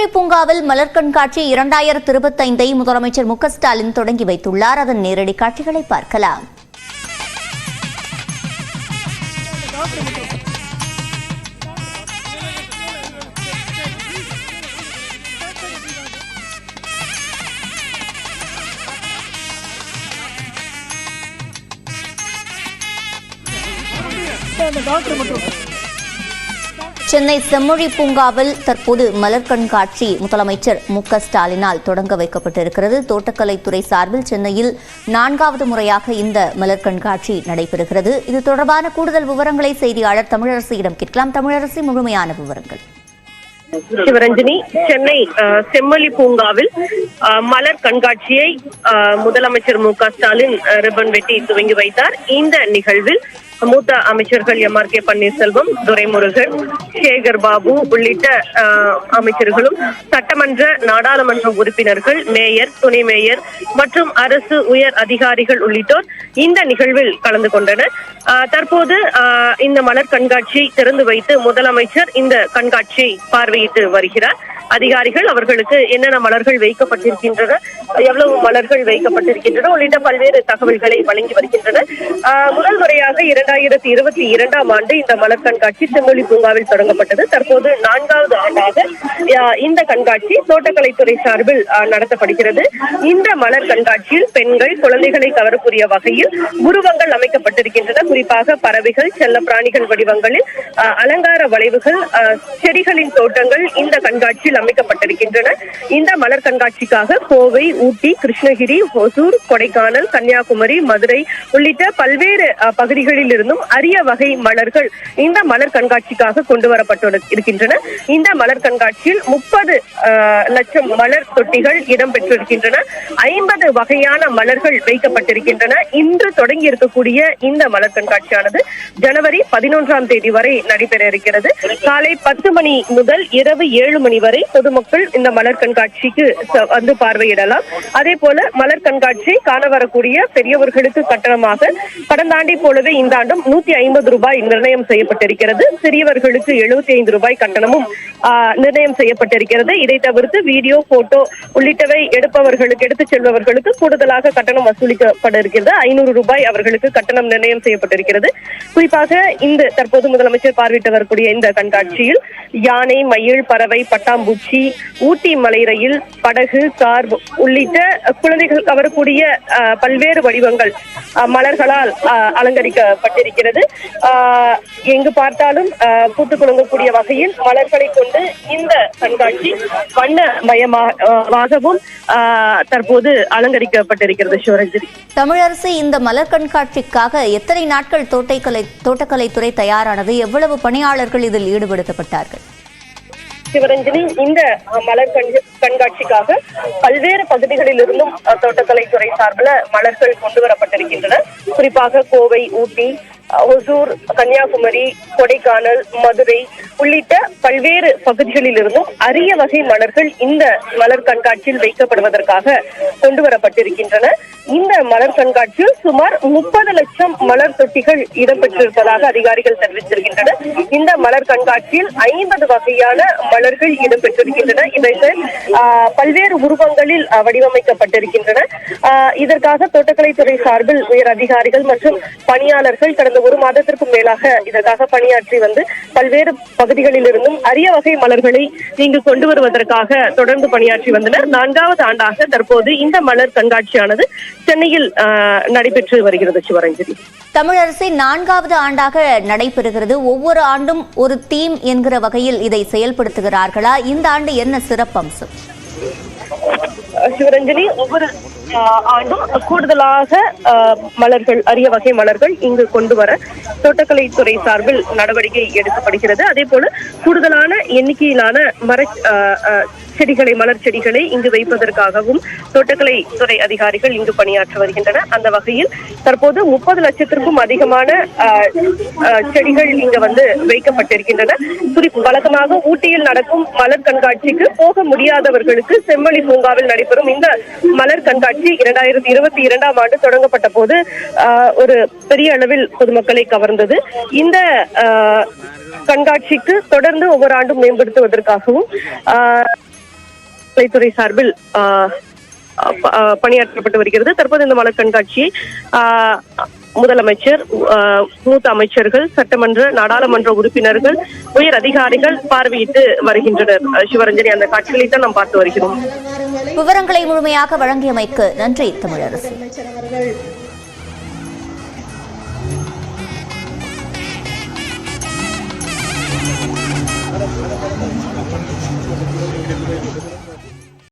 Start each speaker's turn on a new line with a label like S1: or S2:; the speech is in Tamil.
S1: கல்லூரி பூங்காவில் மலர் கண்காட்சி இரண்டாயிரத்து இருபத்தைந்தை முதலமைச்சர் மு ஸ்டாலின் தொடங்கி வைத்துள்ளார். அதன் நேரடி காட்சிகளை பார்க்கலாம். சென்னை செம்மொழி பூங்காவில் தற்போது மலர் கண்காட்சி முதலமைச்சர் மு க ஸ்டாலினால் தொடங்க வைக்கப்பட்டிருக்கிறது. தோட்டக்கலைத்துறை சார்பில் சென்னையில் நான்காவது முறையாக இந்த மலர் கண்காட்சி நடைபெறுகிறது. இது தொடர்பான கூடுதல் விவரங்களை செய்தியாளர் தமிழரசியிடம் கேட்கலாம். தமிழரசி முழுமையான விவரங்கள்.
S2: சிவரஞ்சனி சென்னை செம்மொழி பூங்காவில் மலர் கண்காட்சியை முதலமைச்சர் மு க ஸ்டாலின் ரிப்பன் வெட்டி துவங்கி வைத்தார். இந்த நிகழ்வில் மூத்த அமைச்சர்கள் M R K Panneerselvam Duraimurugan Sekar Babu உள்ளிட்ட அமைச்சர்களும் சட்டமன்ற நாடாளுமன்ற உறுப்பினர்கள் மேயர் துணை மேயர் மற்றும் அரசு உயர் அதிகாரிகள் உள்ளிட்டோர் இந்த நிகழ்வில் கலந்து கொண்டனர். தற்போது இந்த மலர் கண்காட்சியை திறந்து வைத்து முதலமைச்சர் இந்த கண்காட்சியை பார்வையிட்டு வருகிறார். அதிகாரிகள் அவர்களுக்கு என்னென்ன மலர்கள் வைக்கப்பட்டிருக்கின்றன எவ்வளவு மலர்கள் வைக்கப்பட்டிருக்கின்றன உள்ளிட்ட பல்வேறு தகவல்களை வழங்கி வருகின்றன. முதல் முறையாக இரண்டாயிரத்தி இருபத்தி இரண்டாம் ஆண்டு இந்த மலர் கண்காட்சி செம்மொழி பூங்காவில் தொடங்கப்பட்டது. தற்போது நான்காவது ஆண்டாக இந்த கண்காட்சி தோட்டக்கலைத்துறை சார்பில் நடத்தப்படுகிறது. இந்த மலர் கண்காட்சியில் பெண்கள் குழந்தைகளை கவரக்கூடிய வகையில் உருவங்கள் அமைக்கப்பட்டிருக்கின்றன. குறிப்பாக பறவைகள் செல்ல பிராணிகள் வடிவங்களில் ஆஹ் அலங்கார வளைவுகள் ஆஹ் செடிகளின் தோட்டங்கள் இந்த கண்காட்சியில் அமைக்கப்பட்டிருக்கின்றன இந்த மலர் கண்காட்சிக்காக கோவை ஊட்டி கிருஷ்ணகிரி ஒசூர் கொடைக்கானல் கன்னியாகுமரி மதுரை உள்ளிட்ட பல்வேறு பகுதிகளில் இருந்தும் அரிய வகை மலர்கள் இந்த மலர் கண்காட்சிக்காக கொண்டு வரப்பட்டு இருக்கின்றன. இந்த மலர் கண்காட்சியில் முப்பது லட்சம் மலர் தொட்டிகள் இடம்பெற்றிருக்கின்றன. ஐம்பது வகையான மலர்கள் வைக்கப்பட்டிருக்கின்றன. இன்று தொடங்கி இருக்கக்கூடிய இந்த மலர் கண்காட்சியானது ஜனவரி பதினொன்றாம் தேதி வரை நடைபெற இருக்கிறது. காலை பத்து மணி முதல் இரவு ஏழு மணி வரை பொதுமக்கள் இந்த மலர் கண்காட்சிக்கு வந்து பார்வையிடலாம். அதே போல மலர் கண்காட்சியை காண வரக்கூடிய பெரியவர்களுக்கு கட்டணமாக கடந்த ஆண்டை போலவே இந்த ஆண்டும் நூத்தி ஐம்பது ரூபாய் நிர்ணயம் செய்யப்பட்டிருக்கிறது. சிறியவர்களுக்கு எழுபத்தி ஐந்து ரூபாய் கட்டணமும் நிர்ணயம் செய்யப்பட்டிருக்கிறது. இதை தவிர்த்து வீடியோ போட்டோ உள்ளிட்டவை எடுப்பவர்களுக்கு எடுத்துச் செல்பவர்களுக்கு கூடுதலாக கட்டணம் வசூலிக்கப்பட இருக்கிறது ஐநூறு ரூபாய் அவர்களுக்கு கட்டணம் நிர்ணயம் செய்யப்பட்டிருக்கிறது. குறிப்பாக இந்த தற்போது முதலமைச்சர் பார்வையிட்டு வரக்கூடிய இந்த கண்காட்சியில் யானை மயில் பறவை பட்டாம்பூச்சி ஊட்டி மலை ரயில் படகு கார் உள்ளிட்ட குழந்தைகள் கவரக்கூடிய பல்வேறு வடிவங்கள் மலர்களால் அலங்கரிக்கப்பட்டிருக்கிறது. எங்கு பார்த்தாலும் அஹ், பூத்து குலுங்கக்கூடிய வகையில் மலர்களை கொண்டு இந்த கண்காட்சி வண்ண மயமாகவும் தற்போது அலங்கரிக்கப்பட்டிருக்கிறது சிவரஞ்சரி
S1: தமிழரசு இந்த மலர் கண்காட்சிக்காக எத்தனை நாட்கள் தோட்டக்கலை தோட்டக்கலைத்துறை தயாரானது? எவ்வளவு பணியாளர்கள் இதில் ஈடுபடுத்தப்பட்டார்கள்?
S2: சிவரஞ்சனி இந்த மலர் கண்காட்சிக்காக பல்வேறு பகுதிகளில் இருந்தும் தோட்டக்கலைத்துறை சார்பில் மலர்கள் கொண்டு வரப்பட்டிருக்கின்றன. குறிப்பாக கோவை ஊட்டி ஒசூர் கன்னியாகுமரி கொடைக்கானல் மதுரை உள்ளிட்ட பல்வேறு பகுதிகளில் இருந்தும் அரிய வகை மலர்கள் இந்த மலர் கண்காட்சியில் வைக்கப்படுவதற்காக கொண்டு வரப்பட்டிருக்கின்றன. இந்த மலர் கண்காட்சியில் சுமார் முப்பது லட்சம் மலர் தொட்டிகள் இடம்பெற்றிருப்பதாக அதிகாரிகள் தெரிவித்திருக்கின்றனர். இந்த மலர் கண்காட்சியில் ஐம்பது வகையான மலர்கள் இடம்பெற்றிருக்கின்றன. இவைகள் பல்வேறு உருவங்களில் வடிவமைக்கப்பட்டிருக்கின்றன. இதற்காக தோட்டக்கலைத்துறை சார்பில் உயர் அதிகாரிகள் மற்றும் பணியாளர்கள் கடந்த ஒரு மாதத்திற்கும் மேலாக இதற்காக பணியாற்றி வந்து பல்வேறு பகுதிகளில் இருந்தும் அரிய வகை மலர்களை நீங்கள் கொண்டு வருவதற்காக தொடர்ந்து பணியாற்றி வந்தனர். நான்காவது ஆண்டாக தற்போது இந்த மலர் கண்காட்சியானது சென்னையில் நடைபெற்று வருகிறது சிவரஞ்சலி.
S1: தமிழரசி நான்காவது ஆண்டாக நடைபெறுகிறது. ஒவ்வொரு ஆண்டும் ஒரு தீம் என்கிற வகையில் இதை செயல்படுத்துகிறார்களா? இந்த ஆண்டு என்ன சிறப்பம்சம்
S2: அஹ் சிவரஞ்சனி ஒவ்வொரு ஆண்டும் கூடுதலாக மலர்கள் அரிய வகை மலர்கள் இங்கு கொண்டு வர தோட்டக்கலைத்துறை சார்பில் நடவடிக்கை எடுக்கப்படுகிறது. அதே போல கூடுதலான எண்ணிக்கையிலான மர செடிகளை மலர் செடிகளை இங்கு வைப்பதற்காகவும் தோட்டக்கலை துறை அதிகாரிகள் இங்கு பணியாற்றி வருகின்றனர். அந்த வகையில் தற்போது முப்பது லட்சத்திற்கும் அதிகமான செடிகள் இங்கு வந்து வைக்கப்பட்டிருக்கின்றன. குறிப்பு வழக்கமாக ஊட்டியில் நடக்கும் மலர் கண்காட்சிக்கு போக முடியாதவர்களுக்கு செம்மொழி பூங்காவில் நடைபெறும். இந்த மலர் கண்காட்சி இரண்டாயிரத்தி இருபத்தி இரண்டாம் ஆண்டு தொடங்கப்பட்ட போது ஆஹ், ஒரு பெரிய அளவில் பொதுமக்களை கவர்ந்தது. இந்த ஆஹ், கண்காட்சிக்கு தொடர்ந்து ஒவ்வொரு ஆண்டும் மேம்படுத்துவதற்காகவும் தோட்டக்கலைத்துறை சார்பில் பணியாற்றப்பட்டு வருகிறது. தற்போது இந்த மலர் கண்காட்சியை ஆஹ், முதலமைச்சர் ஆஹ், மூத்த அமைச்சர்கள் சட்டமன்ற நாடாளுமன்ற உறுப்பினர்கள் உயர் அதிகாரிகள் பார்வையிட்டு வருகின்றனர். சிவரஞ்சனி அந்த காட்சிகளை தான் நாம் பார்த்து வருகிறோம்.
S1: விவரங்களை முழுமையாக வழங்கியமைக்கு நன்றி தமிழரசு.
S3: அமைச்சர் அவர்கள்